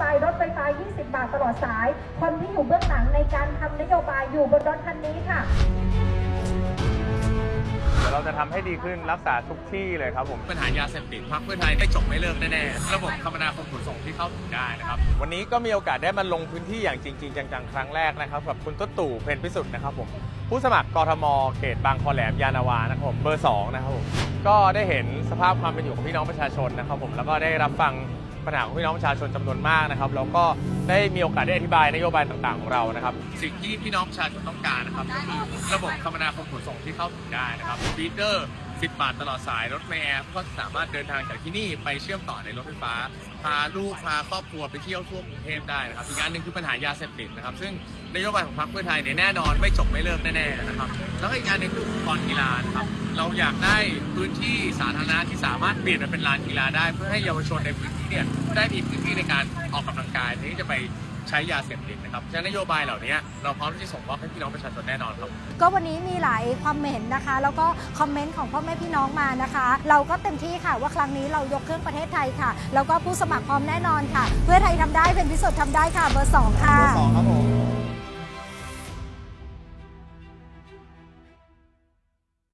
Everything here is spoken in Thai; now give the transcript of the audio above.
บายรถไฟฟ้า 20 บาทตลอดสาย คนที่อยู่เบื้องหลังในการทำนโยบายอยู่บนรถคันนี้ค่ะ เดี๋ยวเราจะทำให้ดีขึ้นรักษาทุกที่เลยครับผม ปัญหายาเสพติดพรรคเพื่อไทยไม่จบไม่เลิกแน่ๆ ระบบคมนาคมขนส่งที่เข้าถึงได้นะครับ วันนี้ก็มีโอกาสได้มาลงพื้นที่อย่างจริง ๆ จังๆ ครั้งแรกนะครับ กับคุณตุ๊ตู่เพนพิสุทธิ์นะครับผม ผู้สมัครกทมเขตบางคอแหลมยานาวานะครับผมเบอร์ 2 นะครับผม ก็ได้เห็นสภาพความเป็นอยู่ของพี่น้องประชาชนนะครับผมแล้วก็ได้รับฟัง ปัญหาของพี่น้องประชาชนจำนวนมากนะครับแล้วก็ได้มีโอกาสได้อธิบายนโยบายต่างๆของเรานะครับ สิ่งที่พี่น้องประชาชนต้องการนะครับก็คือระบบคมนาคมขนส่งที่เข้าถึงได้นะครับฟีเดอร์ 10 บาทตลอดสายรถเมล์แอร์ก็สามารถเดินทางจากที่นี่ไปเชื่อมต่อในรถไฟฟ้า พาลูกพาครอบครัวไปเที่ยวทั่วกรุงเทพได้นะครับอีกอันหนึ่งคือปัญหายาเสพติดนะครับ ซึ่งนโยบายของพรรคเพื่อไทยเนี่ยแน่นอนไม่จบไม่เลิกแน่ๆนะครับ แล้วก็อีกอันหนึ่งคืออุปกรณ์กีฬานะครับเราอยากได้พื้นที่สาธารณะที่สามารถเปลี่ยนมาเป็นลานกีฬาได้ เพื่อให้เยาวชนในพื้นที่เนี่ยได้มีพื้นที่ในการออกกำลังกายที่จะไป ใช้ยาเสพติดนะครับฉะนั้นนโยบายเหล่านี้เราพร้อมที่จะส่งมอบให้พี่น้องประชาชนแน่นอนครับ ก็วันนี้มีหลายความเห็นนะคะ แล้วก็คอมเมนต์ของพ่อแม่พี่น้องมานะคะ เราก็เต็มที่ค่ะว่าครั้งนี้เรายกเครื่องประเทศไทยค่ะ แล้วก็ผู้สมัครพร้อมแน่นอนค่ะ เพื่อไทยทำได้เป็นพิสุทธิ์ทำได้ค่ะเบอร์สองค่ะสองครับผม